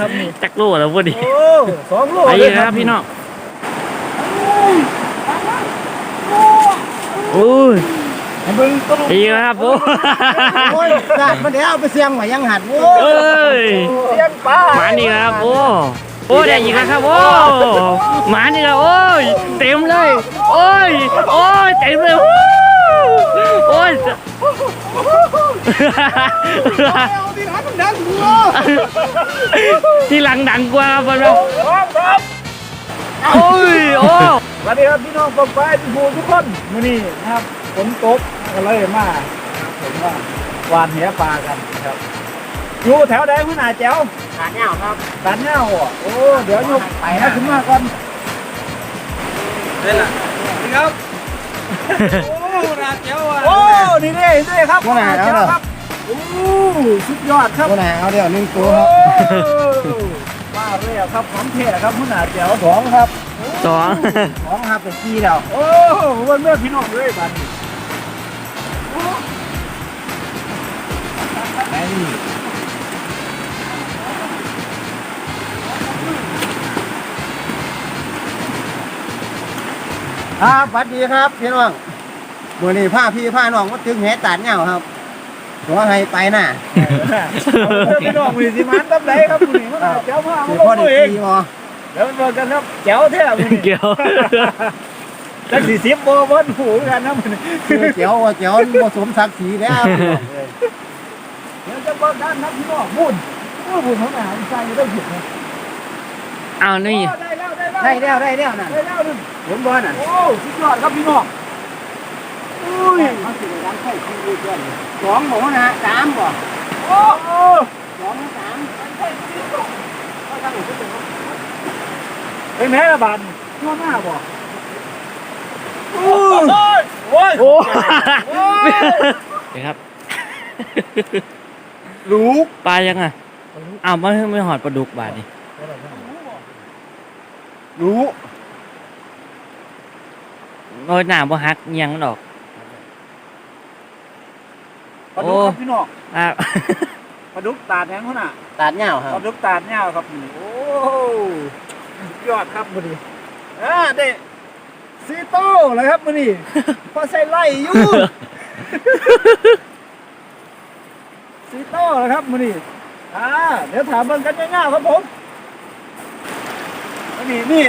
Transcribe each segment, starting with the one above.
ครับนี่จักโลแล้วพอดีโอ้สองโลไปเลยครับพี่น้องโอ้ยให้เบิ่งต้นไปครับโอ้โอ้ยกาดมาเดี๋ยวเอาไปเสียงไว้ยังหัดโว้เอ้ยเสียงปลาหมานี่ครับโอ้โอ้ได้อีกแล้วครับโอ้หมานี่ครับโอ้ยเต็มเลย โอ้ยโอ้ยเต็มเลยโอ้ยโอ้ยเอา ที่ร้านมันดังหัวที่หลังดังกว่าครับเราพร้อมครับโอ้ยโอ้สวัสดีครับพี่น้องปองไปทุกผู้ทุกคนมื้อนี้นะครับฝนตกก็เลยมาผมว่าหวานแหปลากันนะครับ อยู่แถวใดหัวหน้าแจ๋วขาเงาครับตันเงาอะโอ้ เดี๋ยวยกไปนะขึ้นมาก่อนนี่แหละนี่ครับโอ้ หน้าแจ๋วอะโอ้นี่นี่นี่ครับหัวหน้าแจ๋วครับโอ้สุดยอดครับคนไหนเอาเดี๋ยวหนึ่งตัวโอ้ว่าเลยอะครับของเท่ครับหัวหน้าแจ๋วสองครับสองของครับเป็นกี้แล้วโอ้วันเมื่อพี่น้องเลยบัดนี้ไหนนี่ครับสวัสดีครับพี่น้อง มื่อนี้ผ้าพี่ผ้าน้องมาถึงแหตาดเงาครับตัวให้ไปน่ะเมื่อพี่น้องมีสิมันตั้งไหนครับคุณนี่หัวหน้าแจ๋วมาสิเอาพ่อตัวได้เองตีมอเดี๋ยวมันบอกกันครับแจ๋วแท้คุณเกี่ยวจักสี่สิบโบเบิ้ลหูกันนะมันคือเจียวว่าเจียวผสมศักดิ์ศรีแล้วพี่น้องเอ้ยเดี๋ยวจะบอกกันครับพี่น้องบุญเมื่อบุญของอาหารใจได้หยุดนะเอานี่ได้แล้วได้แล้วได้แล้วได้แล้วนั่นได้แล้วนึงเห็นบ่นั่นโอ้สุดยอดครับพี่น้องอุ้ ยเขาสิได้รับใช้ชีวิตด้วยสองหมูนะสามบ่โอ้โหสองสามเป็นแม่ละบาททั่วหน้าบ่โอ้ยโอ้ยโอ้ครับลูกปลายังอะอ้าวไม่ไม่หอดปลาดุกบาทนี่ลูกโอ้ยหน้าบ่ฮักอิหยังดอก ปลาดุกครับพี่น้องอะปลาดุกตาดแทงเขาน่ะตาดเงาครัปบลาดุกตาดเงาครับนี่โอ้สุดยอดครับมือนี้อ่าเด็ซีโต้เลยครับมือนี้พอใส่ไล่อยู่ซีโต้เลยครับมือนี้อ่าเดี๋ยวถามเบิ่งกันง่ายๆครับผมอันนี้นี่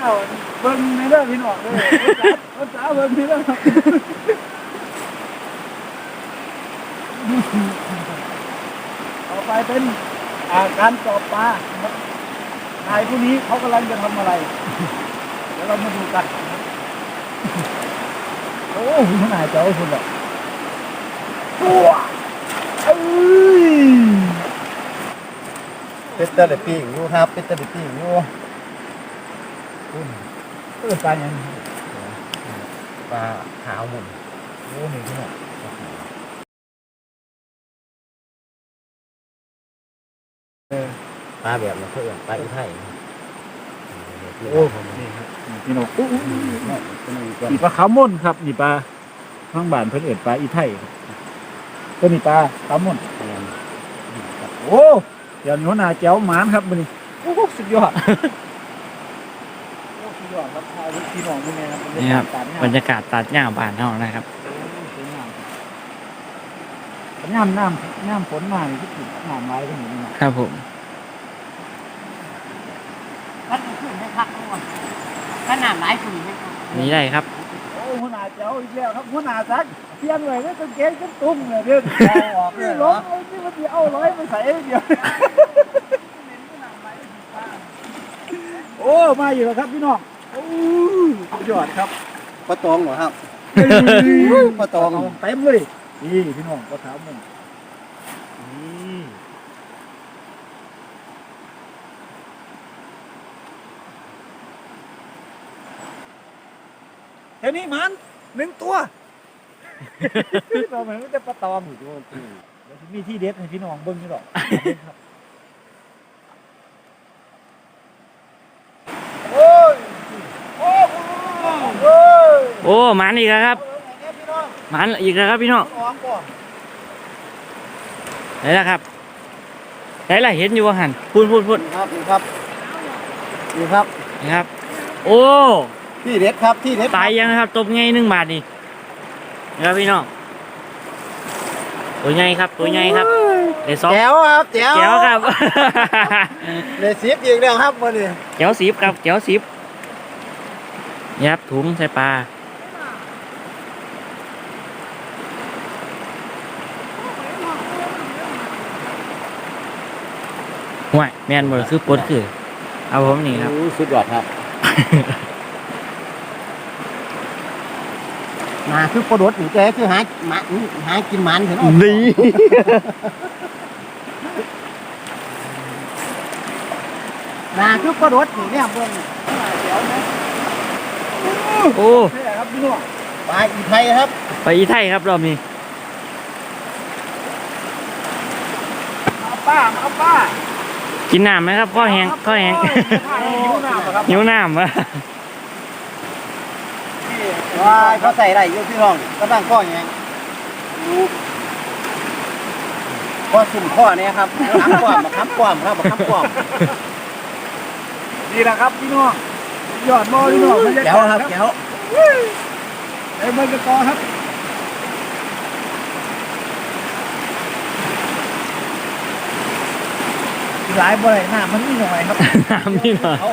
เอาเบิ่งในเรื่องพี่น้องเลยภาษาเบิ่งพี่น้องครับ ต่อไปเป็นอาการตอบปลาครับนายผู้นี้เขากำลังจะทำอะไร เดี๋ยวเรามาดูกันนะครับโอ้คุณนายเจ้าคุณแบบตัวเอ้ยเป็ดเตอร์เลปิ้งอยู่ครับเป็ดเตอร์เลปิ้งอยู่เออตายยังปลาขาวบุ่นโอ้นี่พี่น้อง ปลาแบบนั้นเขาเอื่นปลาอีไทยโอ้นี่ครับนี่พี่น้องอู้นี่ปลาขาวม่นครับนี่ปลาข้างบ้านเพิ่นเอิ้นปลาอีไทยครับตัวนี้ปลาขาวม่นโอ้เดี๋ยวนี้หัวหน้าแจ๋วหมานครับมื้อนี้โอ้สุดยอดโอ้สุดยอดครับพาพี่น้องเป็นไงครับนี่ครับตาดงามบรรยากาศตัดหญ้าบ้านเฮานะครับสวยงามน้ำน้ำน้ำฝนมานี่คือน้ำไหลไปหมดนี่นะครับผม มันขึ้นให้พักทั้งหมดข นาดหลายฝุ่นให้พักนี่ได้ครับ โอ้หัวหน้าเจ้าอีกแล้วครับหัวหน้าซักเพียงเลยนี่ต้องเกงกันตุ้มเลยเด้อออกเลนี่ยลเหรองเอาที่มันเอาร้อยมาใส่เดียวโอ้มาอยู่แล้วครับพี่น้องโอ้สุดยอดครับปลาตองเหรอครับปลาตองเต็มเลยนี่พี่น้องก็ถามมึง เท่นี้มันหนึ่งตัวเราเหมือนมันจะปลาตองอยู่ด้วยเดี๋ยวมีที่เด็ดให้พี่น้องเบิ้งนี่หรอกเบิ่งครับโอ้ยโอ้ยโอ้ยโอ้หมันอีกแล้วครับมันอีกแล้วครับพี่น้องน้องก่อนนี่แหละครับไหนล่ะเห็นอยู่ว่าหันพูดพูดพูดครับมีครับนี่ครับนะครับ โอ้ ที่เด็ดครับที่เด็ดตายยังนะครับตบไงหนึ่งบาทนี่นะครับพี่น้องตัวใหญ่ครับตัวใหญ่ครับเดี๋ยวสองแจ๋วครับแจ๋วแก้วครับเลยสิบอีกแล้วครับวันนี้แก้วสิบครับแก้วสิบยับถุงใส่ปลาห่วยแมนหมดคือปลดคือ เอาผมนี่ครับโอ้สุดยอดครับ มาคือปลาดดนี่แกคือหาหมาหากินหมันเห็นไหมนี่มาคือปลาดดนี่เนี่ยเบิ่งเดี๋ยวนะโอ้นี่แหละครับพี่น้องปลาอีไทยครับ ไปอีไทยครับรอบนี้เอาป้าเอาป้ากินน้ำไหมครับข้อแห้งข้อแห้งหิวน้ำเหรอครับหิวน้ำวะ ว้ายเขาใส่ได้เยอะพี่น้องก็ตั้งข้ออย่างนี้ข้อสุ่มข้อเนี่ยครับค้ำความมาค้ำความครับมาค้ำความนี่แหละครับพี่น้องยอดมอพี่น้องบรรยากาศแจ๋วครับแจ๋วไอ้บรรยากาศครับหลายบ่อยหน้ามันนี่หน่อยครับน้ำนี่หน่อยเอา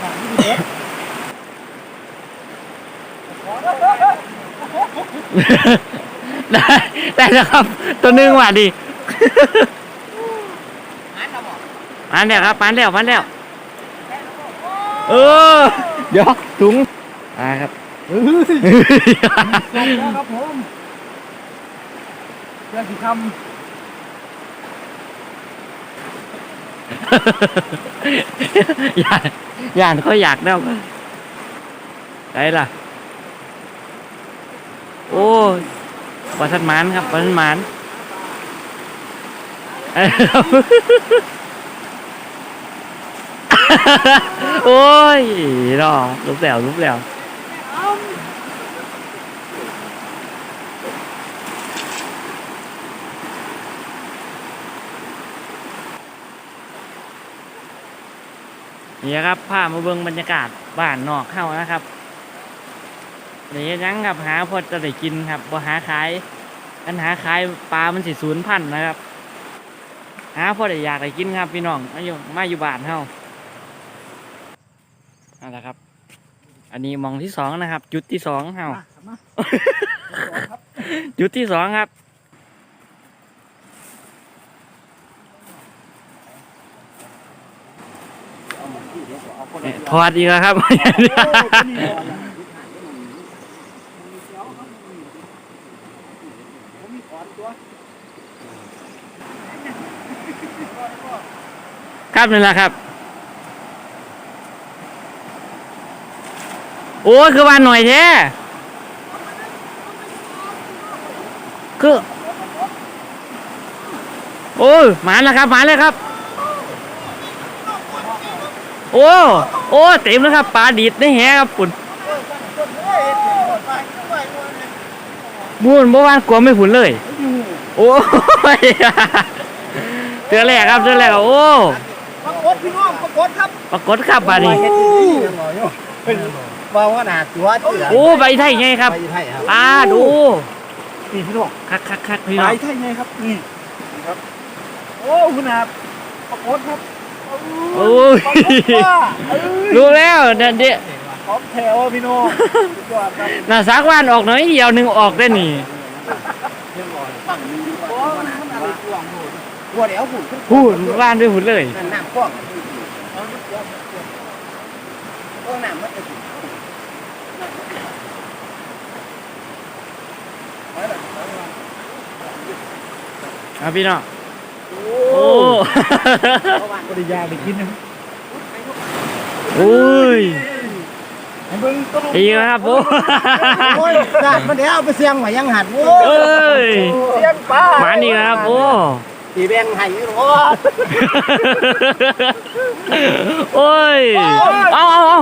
หน้านี่เด็ด ได้ได้แล้วครับ ตัวหนึงว่ะดิมันแล้วครับมันแล้วมันแล้วเออเดี๋ยวถุงอ่าครับเฮ้ยครับผมเพื่อนสิทย่านย่านเขาอยากแล้วได้ล่ะ โอ้ปลาทัดหมานครับปลาทัดหมานโอ้ยรอลุกแล้วลุกแล้วนี่ครับพามาเบิ่งบรรยากาศบ้านนอกเข้านะครับ เดี๋ยวยังครับหาพอจะได้กินครับบ่หาขายกันหาขายปลามันสิสูญพันธุ์นะครับ หาพอได้อยากได้กินครับพี่น้องมาอยู่มาอยู่บ้านเฮานั่นแหละครับ อันนี้มองที่สองนะครับ จุดที่สองเฮาำมาจุดที่สองครับถอดอีกแล้วครับ ครับนี่แหละครับ โอ้คือวันหน่อยแท้คือ โอ้ยมาแล้วครับมาแล้วครับ โอ้ โอ้เต็มแล้วครับปลาดีดในแหครับปุ่นบุญเมื่วานกลัวไม่ผุนเลย โอ้ยเจอแรกครับเจอแรกครับโอ้ กฏพี่น้องปรากฏครับปรากฏครับบาดนี้เฮ็ดดีๆหน่อยโยว่าว่าหนาตัวเถื่อนโอ้ใบไทยไงครับไปไทยครับปลาดูนี่พี่น้องคักคักคักพี่ไปน้องใช่ไงครับนี่ครับ โอ้คุณอาปรากฏครับโอ้ยปรากฏว่าเอ้ยรู้แล้วนั่นเดีพร้อมแถวอะพี่น้องสุดยอดครับน่าสักวันออกหน่อยเดียวหนึ่งออกได้นี่หั วเดี๋ยวหุ่นขึ้นพูดว่านด้วยหุ่นเลยนั่นน้ำกว้างกว้างน้ำมันจะครับพี่น้องโอ้โอ้ปริยาไปกินนะโอ้ยให้เบิ่งต้นดีครับโอ้โอ้ยด่านมันเดี๋ยวเอาไปเสียงไว้ยังหันโอ้เอ้ยเสียงปลามานี่ครับโอ้ ตีแบงไห้โอ้โอ้ย เอาเอาเอา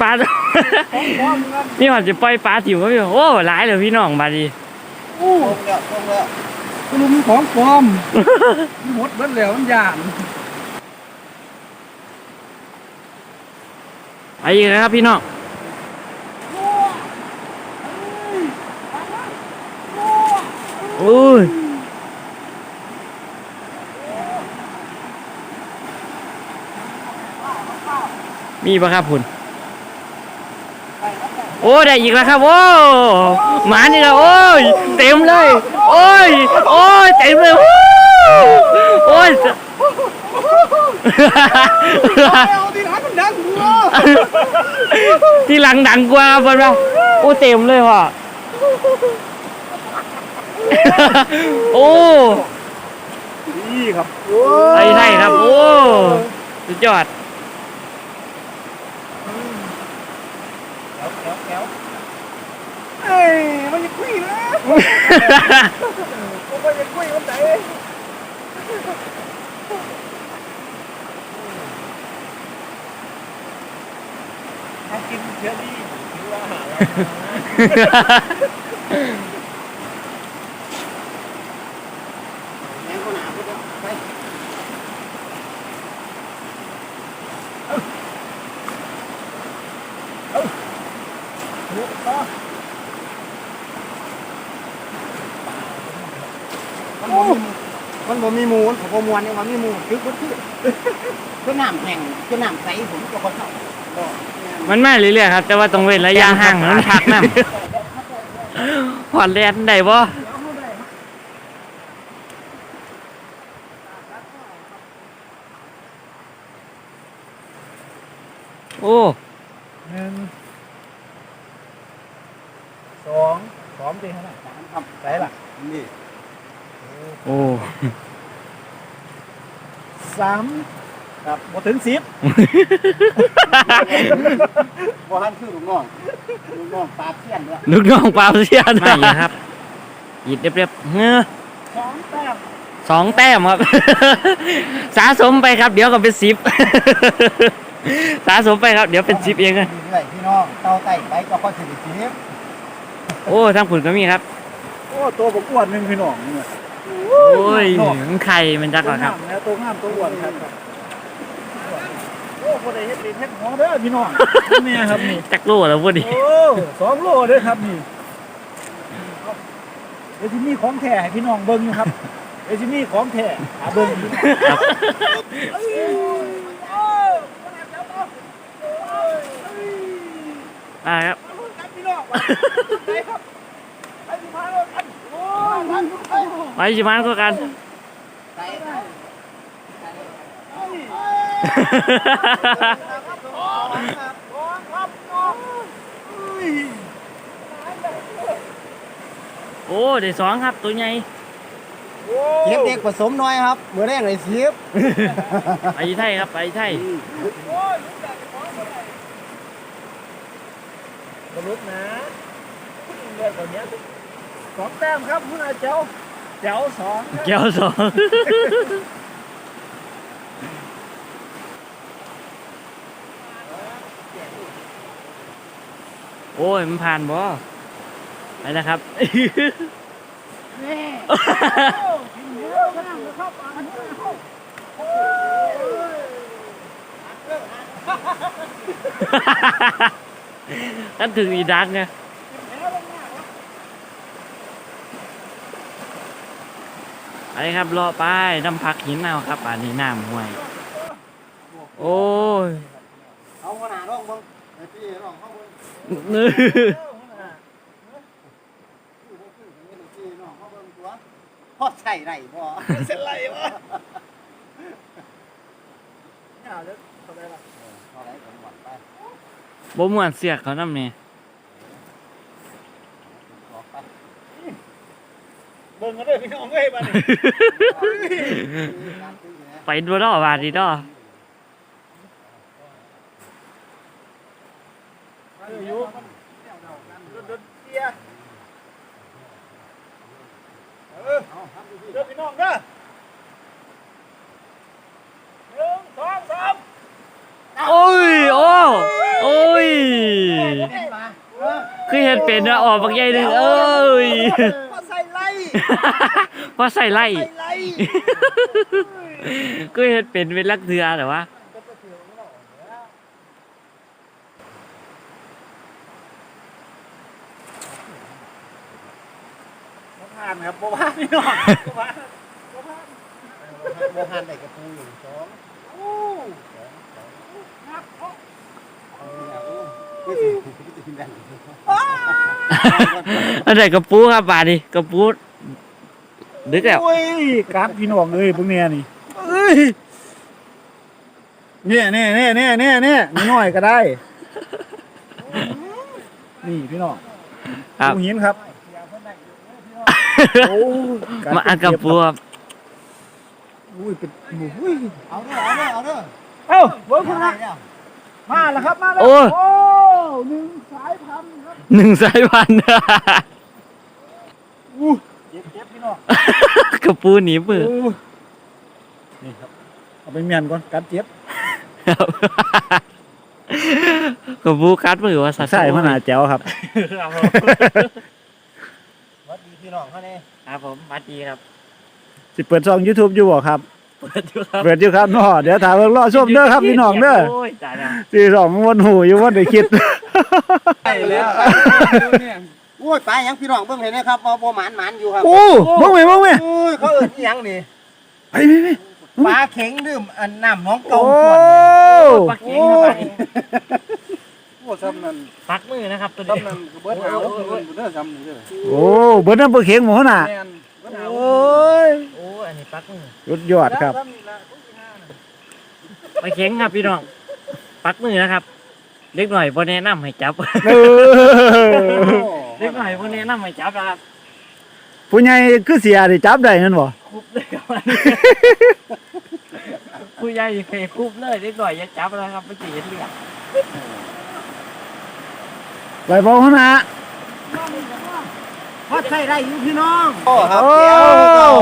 ปลาพร้อมกันนี่ว่าจะปล่อยปลาติ๋วก็พี่โอ้หลายเลยพี่น้องบาดนีอู้แล้วลงแล้วคุณลุงมีของปลอมหมดเบิดแล้วมันย่านไปอีกแล้วครับพี่น้องโอ้ย มีปะครับคุณโอ้ได้อีกแล้วครับ โอ้หมานี่แล้วโอ้ยเต็มเลย โอ้ยโอ้ยเต็มเลย โอ้โอ้ยเอาที่ร้านมันดังหัวที่หลังดังกว่าเพิ่นว่าโอ้เต็มเลยว่ะโอ้นี่ครับไอ้ไทยครับ โอ้สุดยอด เอ้ยมันจะคุยนะมันจะคุยมันไหนถ้ากินเชื้อนี่ถือว่าอาหารแม่งก็หนาพุ่งไป มันบ่มีมันบ่มีหมูมัน บ่มวนเนี่ยมันมีหมูคือมันคือคือน้ำแข็งคือน้ำใสผมก็คนเข้าบ่มันมาเรื่อยๆครับ แต่ว่าต้องเว้นระยะห่างมันพักน้ำผ่อนแลนได้บ่โอ้หนึ่งสองสองตีเท่าไหร่สามครับใส่ล่ะนี่ โอ้ สามครับบ่ถึงสิบ บ่ทันคือลูกน้องลูกน้องปลาเพี้ยนด้วยลูกน้องปลาเสียนไม่ครับหยิบเรียบๆเงือสองแต้มสองแต้มครับ สะสมไปครับ เดี๋ยวก็เป็นสิบ สะสมไปครับ เดี๋ยวเป็นสิบเองนะเรื่อยๆพี่น้องเต้าไต่ไปก็ค่อยสิได้สิบโอ้ทั้งผุนก็มีครับ โอ้ตัวบกอ้วนหนึ่งพี่น้องเนี่ย โอ้ยมันไข่มันจักตัวเหรอคงารับมนะตัวงามตัวอ้วนครับโอ้คนใดเฮ็ดดีเฮ็ดหัวเด้อพี่น้องเนี่ยครับนี่จักโลแล้วพอดีโอ้สองโลเด้อครับนี่เดี๋ยวที่มีของแท้ให้พี่น้องเบิ่งอยู่ครับเดี๋ยวที่มีของแท้หาเบิ่งพี่น้องครับอ่าครับ ไปสิมาก็กันไต่โอ้ได้สองครับตัวใหญ่เก็บเด็กผสมน้อยครับมื้อแรกเลยสิบไปไทยครับไปไทยบรุษนะเลือกแบบนี้ สองแต้มครับคุณอาเจ้าเจ้าสองครับ แก้วสอง โอ้ย มันผ่านบ่ไปแล้วครับ นั่นถึงอีดักไง ไปครับรอไปน้ำพักหินเอาครับ อันนี้น้ำห้วย โอ้ยเอาหัวหน้าร้องเบิ่งไอ้พี่ร้องเขาเบิ่งนื้อพี่น้องเขาเบิ่งตัวพอใส่ได้บ่เสร็จไรวะเนี่ยเดี๋ยวทำไมล่ะเอาไหนผมหวังไปบ่ม่วนเสียกเขาน้ำนี่ออกไป เบิ่งกันเลยพี่น้องเอ้ยบ้านนี้การซื้อเนี่ยไปดูดอบาดดีดอมาอยู่รถเกียร์เออเอาทำดูพี่เด้อพี่น้องเด้อหนึ่งสองสามโอ้ยโอ้โอ้ยเห็นมาเออคือเห็นเป็นนะออกบางใหญ่หนึ่งเอ้ยพอใส่ไล่ เพราะใส่ไล่ไล่ไล่ก็เฮ็ดเป็นเป็นลักเทือแต่ว่าบ่ผ่านครับบ่ผ่านพี่น้องบ่ผ่านโมหันได้กระปูอยู่สองโอ้สองสองครับเอาเนี่ยโอ้ไม่สิไม่สิแบ่งอันไหนกระปูครับบาดดิกระปู ดึกแล้วโอ้ยกัดพี่น้องเอ้ยพวกเนี้ยนี่เอ้ยเนี่ยเนี่ยเนี่ยเนี่ยเนี่ยเนี่ยน้อยๆก็ได้ นี่พี่น้องครับปูหินครับโอ้ยมาอันกระปูครับอุ้ยเป็นอุ้ยเอาเด้อเอาเด้อเอาเด้อเอ้าเบิร์ดคุณนะมาแล้วครับมาแล้วโอ้ยโอ้หนึ่งสายพันธุ์ครับหนึ่งสายพันธุ์อู้ เจ็บเจ็บพี่น้องกระปูหนีมือโอ้ยนี่ครับเอาไปเมียนก่อนกัดเจ็บครับกระปูคัดมือว่าสัตว์ใช่พระนาแจ๋วครับครับผมสวัสดีพี่น้องเขาเนี่ยครับผมมาดีครับสิเปิดช่อง YouTube อยู่บ่ครับเปิดอยู่ครับเปิดอยู่ครับเนาะเดี๋ยวถามเบิ่งรอชมเด้อครับพี่น้องเด้อโอ้ยตายแล้วสี่สองวนหูอยู่วันได้คิดไปแล้วโอ้ยไปยังพี่น้องเบิ่งเห็นไหมครับบ่บ่หมานหมานอยู่ครับโอ้มึงไหมมึงไหมโอ้ยเขาเอิ้นอิหยังนี่ไปไปไปปลาเข็งดื่มอันน้ำน้องเก่าโอ้ขวดปักเก่งครับโอ้ซ้ำนั่นปักมือนะครับตัวซ้ำนี้นั่นเบิดเอาเบิดเด้อซ้ำนี่เด้อโอ้เบิดน้ำเปิดเข็งหมูน่ะแม่นเบิดเอาโอ้ยโอ้อันนี้ปักมือสุดยอดครับ ซ้ำนี่ล่ะโอ้ยห้าน่ะไปเข็งครับพี่น้องปักมือนะครับ เล็กหน่อยบ่แนะนำให้จับ เออเล็กหน่อยบ่แนะนำให้จับนะครับผู้ใหญ่คือเสียได้จับได้นั่นบ่คุบเลยครับผู้ใหญ่เคยคุบเลยเล็กหน่อยอย่าจับนะครับไม่จีเห็นเลือดไปบ่หัวหน้าพอใช้ได้อยู่พี่น้องโอ้ครับโอ้แก้ว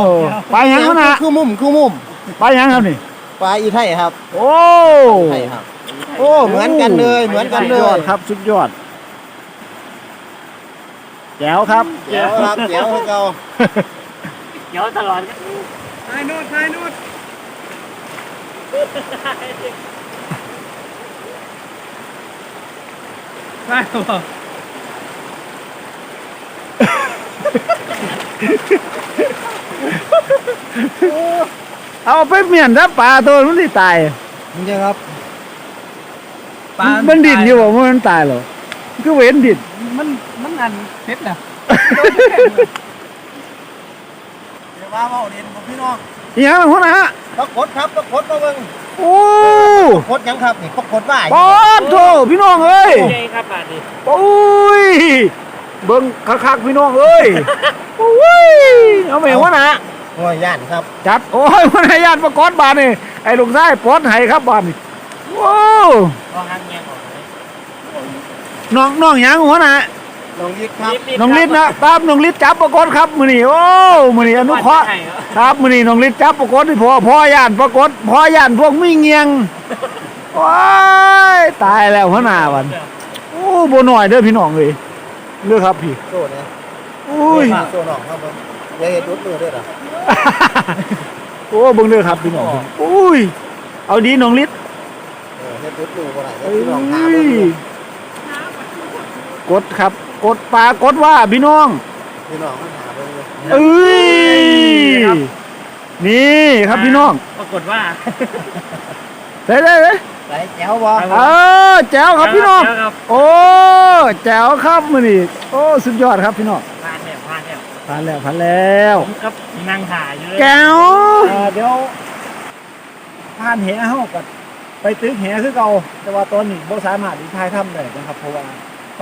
ไปหยังหัวหน้าคือมุมคือมุมไปหยังครับนี่ปลาอีไทยครับ โอ้ไทยครับ โอ้ เหมือนกันเลย เหมือนกันเลสุดยอยดครับ สุดยอด แจ๋วครับแจ๋วครับแจ๋วคือเก่าเดี๋ยวตลอดครับทายนูดทายนูดใช่ป่ะเอาไปเมียนถ้าปลาตัวมันสิตายมันจะครับ มันดิ่นอยู่บ่มันตายเหรอคือเว้นดิ่น มันมันอันเพชรนะเดี๋ยวว่าเบาเด่นของพี่น้องอีหยังหัวหน้าปรากฏครับปรากฏมาเบิ่งโอ้ปรากฏหยังครับนี่ปรากฏว่าปอดโถพี่น้องเอ้ยใช่ครับบาดนี้โอ้ยเบิ่งคักๆพี่น้องเอ้ยโอ้ยเอาไปหัวหน้าโอ้ยย่านครับจัดโอ้ยหัวหน้าญาติประกอบบ้านนี่ไอ้ลูกชายปลอดให้ครับบ้านนี่โอ้ ก็หักเงี้ยก่อนเลย น้องน้องหยังหัวหน้าน้องยิกครับน้องฤทธิ์นะตามน้องฤทธิ์จับประกอบครับมื้อนี้โอ้มื้อนี้อนุเคราะห์ครับมื้อนี้น้องฤทธิ์จับปรากฏที่พ่อพ่อย่านปรากฏพ่อย่านพวกมีเงียงว้ายตายแล้วหัวหน้าวันโอ้บ่น้อยเด้อพี่น้องเอ้ยเลือกครับพี่โซ่เนี่ยอุ้ยโซ่น้องครับผมอย่าเห็นรุดมือด้วยเหรอโอ้เบิ่งเด้อครับพี่น้องอุ้ยเอาดีน้องฤทธิ์เออเห็นรุดมือบ่ได้เอ้พี่น้องหายเบิ่งอยู่ กดครับ กดปลากดว่าพี่น้อง พี่น้องมันหาเบิ่งอยู่เอ้ยนี่ครับพี่น้องปรากฏว่าได้ได้เลยใส่แจ๋วบ่เออแจ๋วครับพี่น้องเดี๋ยวครับโอ้แจ๋วครับมื้อนี้โอ้สุดยอดครับพี่น้องผ่านแล้วผ่านแล้วผ่านแล้วผ่านแล้ว ผมกับนั่งถ่ายอยู่เลยแก้วเดี๋ยวผ่านแหเฮาก็ไปตึกแหคือเก่าแต่ว่าตอนนี้บ่สามารถที่ทายทำได้นะครับ เพราะว่า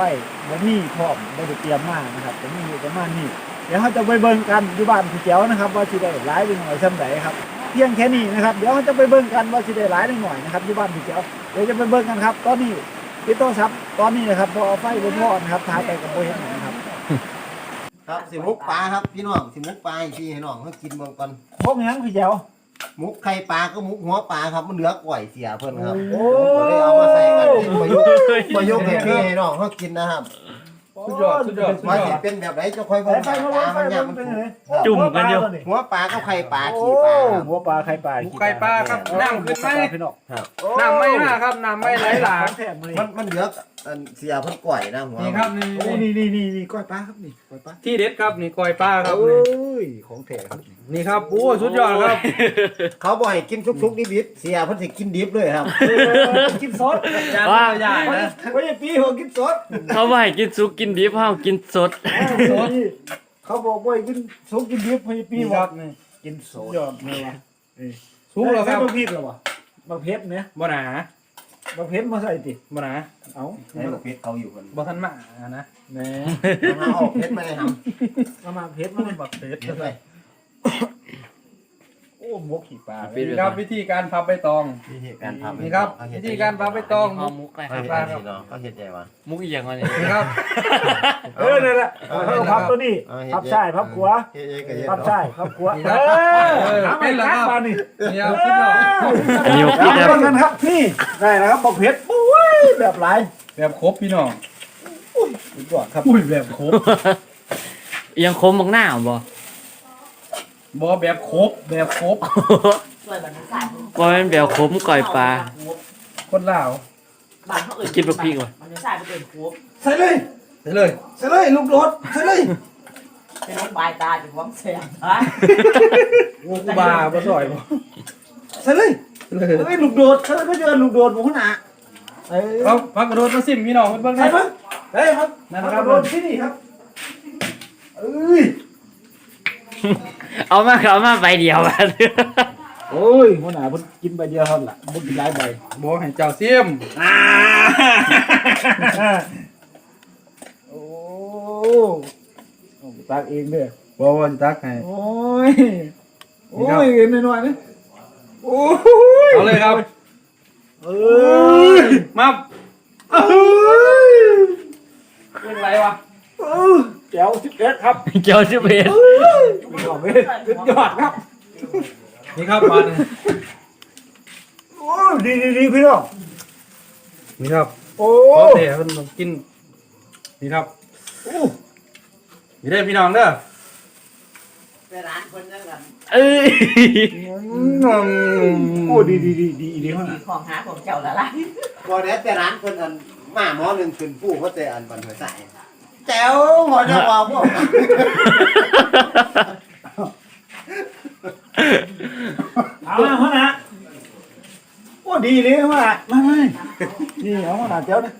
ไฟบ่มีพร้อมบ่ได้เตรียมมานะครับแต่มีอยู่ประมาณนี้เดี๋ยวเราจะไปเบิ่งกันอยู่บ้านพี่แจ๋วนะครับ ว่าสิได้หลายหรือน้อยส่ำใดครับเพียงแค่นี้นะครับเดี๋ยวเราจะไปเบิ่งกันว่าสิได้หลายหรือน้อยนะครับอยู่บ้านพี่แจ๋วเดี๋ยวจะไปเบิ่งกันครับ ตอนนี้พี่โตครับตอนนี้นะครับพอเอาไฟบ่พอนะครับถ่ายไปกับบ่เห็นหยังนะครับครับสิมุกปลาครับพี่น้องสิมุกปลาอีกทีให้น้องเขากินเบิ่งก่อนพวกหยังพี่แจ๋ว มุกไข่ปลาก็มุกหัวปลาครับมันเหลือก่อยเสียเพิ่นครับโอ้ผมก็เลยเอามาใส่กันกินประยุกต์ประยุกต์ให้พี่ให้น้องเขากินนะครับปสุดยอดสุดยอดสุดว่ายอสิดเป็นแบบไหนจะคอยไฟเบิ่งไฟปมันลาไฟมันมันยากมันเป็นถูยังไงกจุ่มกันอยู่หัวปลากับไข่ปลาโอ้ขี้ปลาหัวปลาไข่ปลาหมูไก่ปลาครับน้ำขึ้นไหมพี่น้องครับน้ำไม่น่าครับน้ำไม่ไหลหลากแถมเลยมันมันเหลืออันเสียเพิ่นก่อยนะหัวนี่ครับนี่โอ้นี่นี่นี่นี่ก้อยปลาครับนี่ก้อยปลาที่เด็ดครับนี่กอยปลาครับโอ้นี่ยของแท้ครับนี่ครับโอ้สุดยอดครับ เขาบ่ให้กินสุกๆดิบๆเสียเพิ่นสิกินดิบเลยครับกินสดจานว้าวใหญ่นะไม่ใช่ปีหัวกินสดเขาบ่ให้กินสุกกินดิบเฮากินสด สดเขาบอกว่ากินสุกกินดิบไม่ใช่ปีนี่หัควรับนี่กินสดยอดเลยวะสูงแล้วครับบางพีดเหรอวะบางเพชรเนี่ยบ่หนา บางเพชรมาใส่ติบ่หนาเอ้าให้ลูกเพชรเขาอยู่เพิ่นบ่ทันมานะแหมเอาออกเพชรมาเลยครับมามาเพชรมาเลยบักเด็ดเพชรเลยโอ้หมกขี่ปลาปิดนี่ครับวิธีการพับใบตอง วิธีการทำนี่ครับวิธีการพับใบตอง หอมมุกไปคเขารับเฮ็ดจังซี่เนาะเขาเฮ็ดใจว่ามุกอีกอย่างวะนี่นี่ครับ เออเนี่ยแหละเขาพับตัวนี้เอาเฮ็ดพับใช่พับขวาเฮ็ดเองก็เฮ็ดพับเนาะใช่พับขวานี่เอครับอทำให้รักปลานี่นี่ครับสุดยอดอันนี้มุกเดี๋อียวกครับกันครับนี่ได้แล้วครับบอกเพชรปุ้ยแบบหลายแบบครบพี่น้องสุดยอดครับอุ้ยแบบครบอีหยังคมบักหน้าบ่ บ่แบบครบแบบครบช่วยมันใส่บ่แม่นแบบขมก่อยปลา คนลาวบ้านเขาเอ่ยกินลูกพริกว่ะ มันจะใส่ไปเป็นครบใส่เลยใส่เลยใส่เลยลูกโดดใส่เลยเป็นน้องบายตาเป็นหวังแสบฮะกูบาบ่ซอยบ่ใส่เลยเลยเฮ้ยลูกโดดใส่ก็เจอลูกโดดผมขนาดเอ้ยเอาพักกระโดดมาซิมพี่น้องเพิ่นเบิ่งใส่นะมั้งเฮ้ยครับนั่นลูนะกครับโดดที่นี่ครับเอ้ย เอามาเอามาใบเดียวมาโอ้ยหัวหน้าเพิ่นกินใบเดียวเท่านั้นล่ะบ่กินหลายใบบ่ให้เจ้าซิมอ่าโอ้โอ้ตักเองเด้อบ่ว่าสิตักให้ โอ้ยโอ้ยเห็นหน่อยๆนะโอ้ยเอาเลยครับ เอ้ยมาเอ้ยเป็นไรวะ เอ้ย แจ๋วสิบเอ็ดครับเจ้าสิเป็นมีของเว้ยสุดยอดครับนี่ครับมานี่โอ้ยดีดีดีพี่น้องนี่ครับโอ้ขอแต่เพิ่นต้องกิน นี่ครับโอ้นี่เด้อพี่น้องเด้อไปร้านคนนั่นกันเอ้ยโอ้ดีดีดีดีดีมากมีของหาของเจ้าละล่ะ บ่ได้แต่ร้านเพิ่นอันมาหมอหนึงขึ้นผู้เขาแต่อันบันหัวใส่แจ๋ วหมอจะว่าพวกเอาละพ่อนะโอ้ดีเลยพ่อนะมาไม่นี่เอาพ่อนะเจ้านะ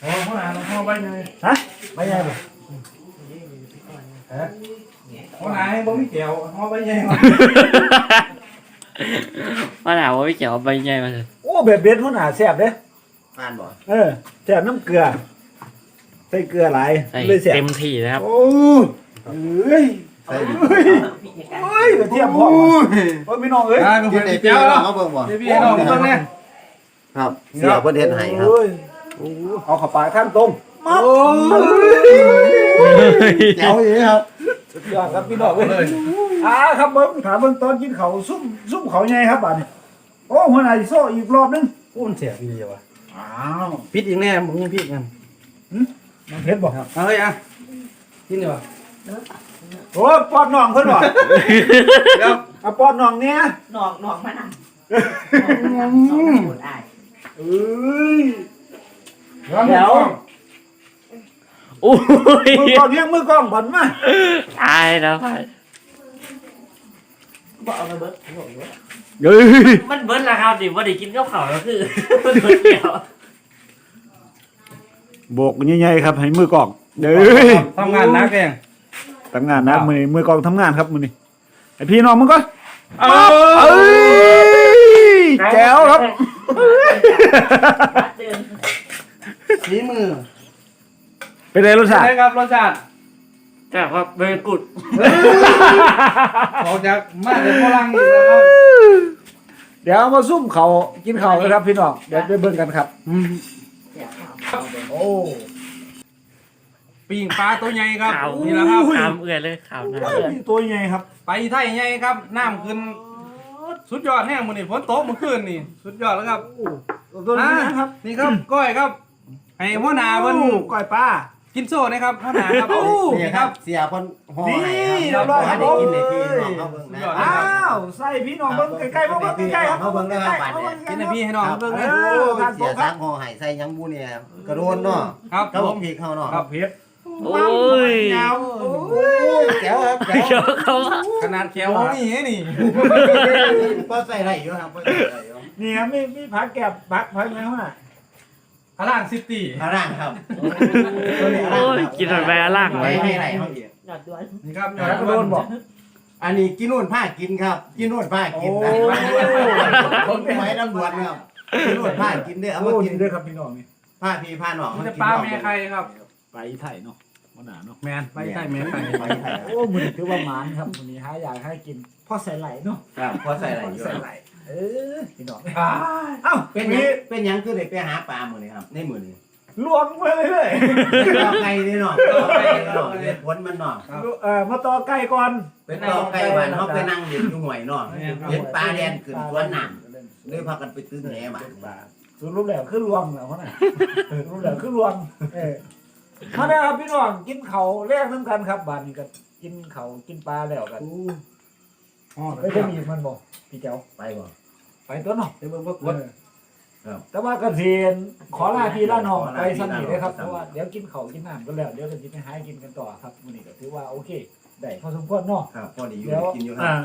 โอ้พ่อหนาต้องพ่อไปเลยฮะไม่ใช่ป่ะพ่อหนาให้บ่มีแก้วพ่อไปใหญ่มามาหนาว่าพี่เขียวเอาใบใหญ่มาเลยโอ้แบบเบ็ดพ่อนะแซ่บเด้ผ่านบ่เออแซ่บน้ำเกลือ ใส่เกลือหลายใส่เลยแซ่บเต็มที่นะครับโอ้เอ้ยใส่ดิเฮ้ยเฮ้ยกระเทียมพ่อมาโอ้ยพี่น้องเอ้ยได้เป็นคกินนในดีปีเจ้าเราแล้วเขาเบิ่งบ่เดี๋ยวพี่ให้น้องเบิ่งแน่ครับเสียเพิ่นเฮ็ดให้ครับโอ้ยโอ้เอาเข้าปากข้ามตรงมาโอ้ยแจ๋วอย่างนี้ครับสุดยอดครับพี่น้องเอาเอ้ยเลยอ่าครับเบิ้งถามเบิ้งตอนกินเขาวซุ่มซุ่มเขาใหญ่ครับบัดนี้โอ้หัวหน้าสิโซ่อีกรอบนึงโอ้มันเสียพี่เลยวะอ้าวพิษอีกแน่มึงพิษกัน มันเพชรบอกครับเอาเลยอะกินดีกว่าโอ้ยปอดน่องเพิ่นบอกเดี๋ยวเอาปอดน่องเนี่ยนองนองมานั่งนองมานั่งคนอายเอ้ยเดี๋ยวโอ้ยมือกล้องยังมือกล้องผันมาตายแล้วไปบอกเอาไปเบิร์ดเฮ้ยมันเบิ้ลแล้วครับดิว่าได้กินข้าวขาวแล้วคือมันเบิ้ลเดียว โบกใหญ่ๆครับ ให้มือกล้องเด้ยทำงานหนักเองทำงานนะมือนี้มือกล้องทำงานครับมือนี้ไอพี่น้องมึงก็เอาเอ้ยแจ๋วครับเดินสีมือ เป็นไรรสชาติได้ครับรสชาติแต่ว่าเบลกุดออกจากมาจากฝรั่งอีกแล้วครับเดี๋ยวมาซุ่มเขากินเขาเลยครับพี่น้องเดี๋ยวไปเบิ่งกันครับอืม โอ้ปิ้งปลาตัวใหญ่ครับขาวนี่แหละครับขาวเอื่อยเลยขาวหน้าตัวใหญ่ครับไปไทยใหญ่ครับน้ำขึ้นสุดยอดแห้งมื้อนี้ฝนตกเมื่อคืนนี่สุดยอดแล้วครับตัวนี้นะครับนี่ครับก้อยครับให้หัวหน้าเพิ่น โอ้ก้อยปลา กินโซ่นะครับพ่อหนาครับโอ้นี่นี่คครัรับ บเสียคนห่อนี่ให้เรียบร้อยครับได้กินในพี่น้องเขาเบิ่งนะสุดยอดอ้าวใส่พี่น้องเบิ่งใกล้ๆมาเบิ่งใกล้ๆครับเขาเบิ่งได้ครับบาดเนี่ยกินให้พี่ให้น้องเบิ่งเอเลยอเสียสักห่อให้ใส่หยังบูเนี่ยกระโดนเนาะครับกระผบอกมพริกเขาเนาะครับเพชรโอ้ยยาวโอ้ยแก้วครับแก้วเดี๋ยวเขาว่าขนาดแก้วนี่นี่ก็ใส่ไรอยู่ครับก็ใส่ไรอยู่นี่ครับมีมีผักแก็บผักผักแมวน่ะ พลังซิตี้อาร่างครับโอ้ยกินอะไรล่างไว้ ไว้ให้ไรเขาอีกหยอดด้วยนี่ครับแล้วก็โดนบอก อันนี้กินนู่นผ้ากินครับ กินนู่นผ้ากินนะโอ้ย ผมไปไว้ตำรวจครับกินนู่นผ้ากินเด้อเอาโอ้มากิกินนด้วยครับพี่น้องนี่ผ้าพี่ผ้าหนอกมันจะปลาแม่ไข่ครับ ไปไทยเนาะมันหนาเนาะแมนไปไข่แม่ไข่ไปไทยโอ้มือนี้ถือว่าหมานครับมือนี้หาอยากให้กินพ่อใส่ไหลเนาะครับพอใส่ไรอยู่ใส่ไหล เออพี่น้องเอ้าเป็นหยังเป็นหยังคือได้ไปหาปลาหมื้อนี้ครับ ในมื้อนี้ลวงไปเลยเลยต่อไก่นี่เนาะต่อไก่เนาะเฮ็ดผลมันเนาะเอ่อมาต่อไก่ก่อน เป็นต่อไก่บ้านเฮาไปนั่งเล่นอยู่ห้วยเนาะเห็นปลาแดนขึ้นสวนน้ำเลยพากันไปตื้อแหบ้านสรุปแล้วคือลวงแล้วเขาน่ะเออสรุปแล้วคือลวงเออมาแล้วครับพี่น้องกินเขาวแรกทั้งกันครับบ้านนี้ก็กินเขาวกินปลาแล้วกัน อ๋อไม่ได้มีมันบอกพี่เจ้าไปบ่ ไปตัวเนาะไปเบิ่งว่ากดครับแต่ว่าเกษียณขอลาพี่ลาน้องไปสนิทเลยครับเพราะว่าเดี๋ยวกินเขาวกินน้ำกันแล้วเดี๋ยวเราจะไปหากินกันต่อครับวันนี้ก็ถือว่าโอเคได้พอสมควรเนาะครับพอดีอยู่เดี๋ยวกินอยู่ครัอ่าบ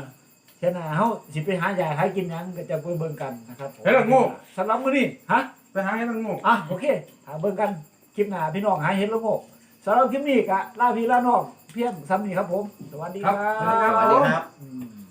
เช่นน่ะเฮาสิไปหายาหากินหยังก็จะไปเบิ่งกันนะครับผมเฮ้ยละโง่สำหรับมื้อนี้ฮะไปหาให้ตั้งงูอะโอเคหาเบิ่งกันคลิปหน้าพี่น้องหาเห็ดละโงกสำหรับคลิปนี้ก็ลาพี่ลาน้องเพียงซ้ำนี้ครับผม สวัสดีครับครับสวัสดีครับอืม